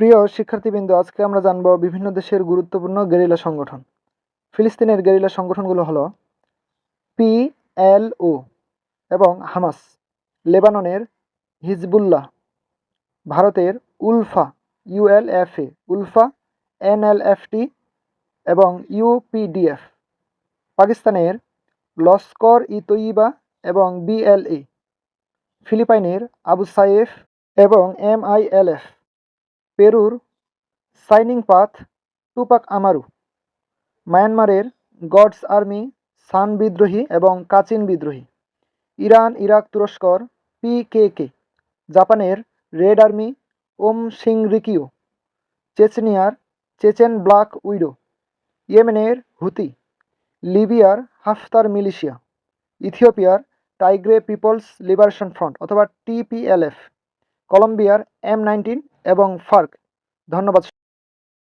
প্রিয় শিক্ষার্থীবৃন্দ, আজকে আমরা জানব বিভিন্ন দেশের গুরুত্বপূর্ণ গেরিলা সংগঠন। ফিলিস্তিনের গেরিলা সংগঠনগুলো হলো পিএলও এবং হামাস। লেবাননের হিজবুল্লাহ, ভারতের উলফা ইউএলএফএ উলফা এনএলএফটি এবং ইউপিডিএফ পাকিস্তানের লস্কর ই তৈয়বা এবং বিএলএ ফিলিপাইনের আবু সাইফ এবং এমআইএলএফ পেরুর সাইনিং পাথ টুপাক আমারু। মায়ানমারের গডস আর্মি সান বিদ্রোহী এবং কাচিন বিদ্রোহী। ইরান, ইরাক তুরস্কর পিকেকে জাপানের রেড আর্মি ওম সিংরিকিও চেচনিয়ার চেচেন ব্ল্যাক উইডো। ইয়েমেনের হুতি। লিবিয়ার হাফতার মিলিশিয়া। ইথিওপিয়ার টাইগ্রে পিপলস লিবারেশন ফ্রন্ট অথবা টিপিএলএফ কলম্বিয়ার এম নাইনটিন এবং ফার্ক। ধন্যবাদ।